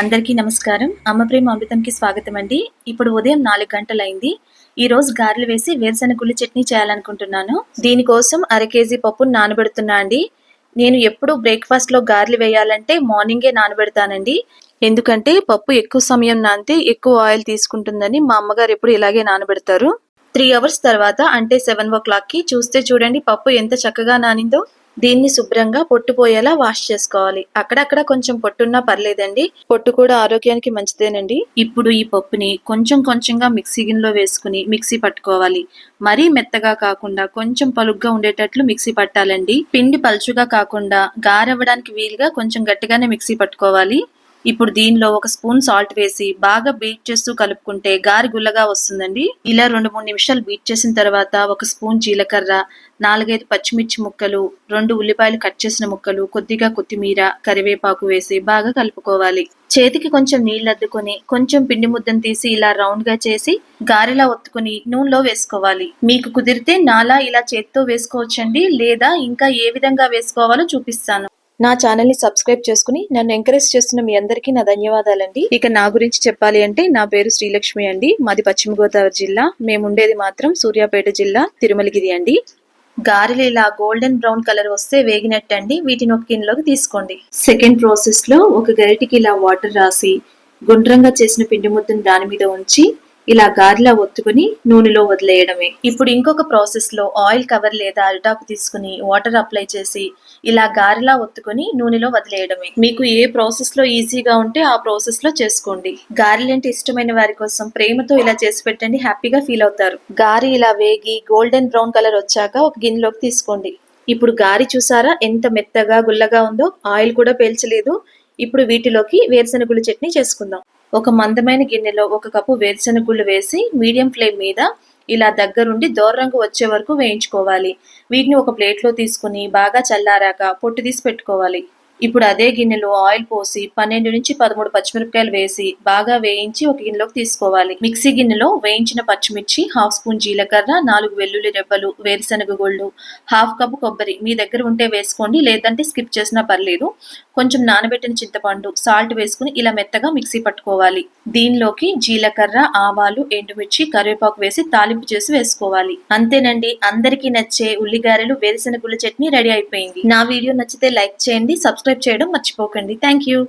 అందరికీ నమస్కారం. అమ్మ ప్రేమ అమృతంకి స్వాగతం అండి ఇప్పుడు ఉదయం నాలుగు గంటలైంది. ఈ రోజు గారెలు వేసి వేరుశెనగ చట్నీ చేయాలనుకుంటున్నాను. దీనికోసం అర కేజీ పప్పును నానబెడుతున్నా అండి. నేను ఎప్పుడు బ్రేక్ఫాస్ట్లో గారెలు వేయాలంటే మార్నింగే నానబెడతానండి. ఎందుకంటే పప్పు ఎక్కువ సమయం నానితే ఎక్కువ ఆయిల్ తీసుకుంటుందని మా అమ్మగారు ఎప్పుడు ఇలాగే నానబెడతారు. త్రీ అవర్స్ తర్వాత అంటే సెవెన్ ఓ క్లాక్కి చూస్తే చూడండి పప్పు ఎంత చక్కగా నానిందో. దీన్ని శుభ్రంగా పొట్టుపోయేలా వాష్ చేసుకోవాలి. అక్కడక్కడ కొంచెం పొట్టున్నా పర్లేదండి. పొట్టు కూడా ఆరోగ్యానికి మంచిదేనండి. ఇప్పుడు ఈ పప్పుని కొంచెం కొంచెంగా మిక్సీ గిన్నెలో వేసుకుని మిక్సీ పట్టుకోవాలి. మరీ మెత్తగా కాకుండా కొంచెం పలుగ్గా ఉండేటట్లు మిక్సీ పట్టాలండి. పిండి పలుచుగా కాకుండా గారవ్వడానికి వీలుగా కొంచెం గట్టిగానే మిక్సీ పట్టుకోవాలి. ఇప్పుడు దీనిలో ఒక స్పూన్ సాల్ట్ వేసి బాగా బీట్ చేస్తూ కలుపుకుంటే గారి గుల్లగా వస్తుందండి. ఇలా రెండు మూడు నిమిషాలు బీట్ చేసిన తర్వాత ఒక స్పూన్ జీలకర్ర నాలుగైదు పచ్చిమిర్చి ముక్కలు రెండు ఉల్లిపాయలు కట్ చేసిన ముక్కలు కొద్దిగా కొత్తిమీర కరివేపాకు వేసి బాగా కలుపుకోవాలి. చేతికి కొంచెం నీళ్ళు అద్దుకొని కొంచెం పిండి ముద్దను తీసి ఇలా రౌండ్గా చేసి గారెలా ఒత్తుకుని నూనెలో వేసుకోవాలి. మీకు కుదిరితే నాలా ఇలా చేత్తో వేసుకోవచ్చండి లేదా ఇంకా ఏ విధంగా వేసుకోవాలో చూపిస్తాను. నా ఛానల్ని సబ్స్క్రైబ్ చేసుకుని నన్ను ఎంకరేజ్ చేస్తున్న మీ అందరికీ నా ధన్యవాదాలండి. ఇక నా గురించి చెప్పాలి అంటే నా పేరు శ్రీలక్ష్మి అండి. మాది పశ్చిమ గోదావరి జిల్లా. మేము ఉండేది మాత్రం సూర్యాపేట జిల్లా తిరుమలగిరి అండి. గారెలు ఇలా గోల్డెన్ బ్రౌన్ కలర్ వస్తే వేగినట్టండి. వీటిని ఒక గిన్నెలోకి తీసుకోండి. సెకండ్ ప్రాసెస్లో ఒక గరిటికి ఇలా వాటర్ రాసి గుండ్రంగా చేసిన పిండి ముద్దను దాని మీద ఉంచి ఇలా గారెలా ఒత్తుకుని నూనెలో వదిలేయడమే. ఇప్పుడు ఇంకొక ప్రాసెస్లో ఆయిల్ కవర్ లేదా అరిటాకు తీసుకుని వాటర్ అప్లై చేసి ఇలా గారెలా ఒత్తుకుని నూనెలో వదిలేయడమే. మీకు ఏ ప్రాసెస్లో ఈజీగా ఉంటే ఆ ప్రాసెస్లో చేసుకోండి. గారెలు అంటే ఇష్టమైన వారి కోసం ప్రేమతో ఇలా చేసి పెట్టండి హ్యాపీగా ఫీల్ అవుతారు. గారి ఇలా వేగి గోల్డెన్ బ్రౌన్ కలర్ వచ్చాక ఒక గిన్నెలోకి తీసుకోండి. ఇప్పుడు గారి చూసారా ఎంత మెత్తగా గుల్లగా ఉందో? ఆయిల్ కూడా పేల్చలేదు. ఇప్పుడు వీటిలోకి వేరుశనగుల చట్నీ చేసుకుందాం. ఒక మందమైన గిన్నెలో ఒక కప్పు వేరుశనగుళ్ళు వేసి మీడియం ఫ్లేమ్ మీద ఇలా దగ్గరుండి దోర్రంగు వచ్చే వరకు వేయించుకోవాలి. వీటిని ఒక ప్లేట్లో తీసుకుని బాగా చల్లారాక పొట్టు తీసి పెట్టుకోవాలి. ఇప్పుడు అదే గిన్నెలో ఆయిల్ పోసి పన్నెండు నుంచి పదమూడు పచ్చిమిరపకాయలు వేసి బాగా వేయించి ఒక గిన్నెలోకి తీసుకోవాలి. మిక్సీ గిన్నెలో వేయించిన పచ్చిమిర్చి హాఫ్ స్పూన్ జీలకర్ర నాలుగు వెల్లుల్లి రెబ్బలు వేరుశనగ గోళ్ళు హాఫ్ కప్ కొబ్బరి మీ దగ్గర ఉంటే వేసుకోండి లేదంటే స్కిప్ చేసినా పర్లేదు. కొంచెం నానబెట్టిన చింతపండు సాల్ట్ వేసుకుని ఇలా మెత్తగా మిక్సీ పట్టుకోవాలి. దీనిలోకి జీలకర్ర ఆవాలు ఎండుమిర్చి కరివేపాకు వేసి తాలింపు చేసి వేసుకోవాలి. అంతేనండి అందరికీ నచ్చే ఉల్లిగారెలు వేరుశెనగుల చట్నీ రెడీ అయిపోయింది. నా వీడియో నచ్చితే లైక్ చేయండి సబ్స్క్రైబ్ చేయడం మర్చిపోకండి. Thank you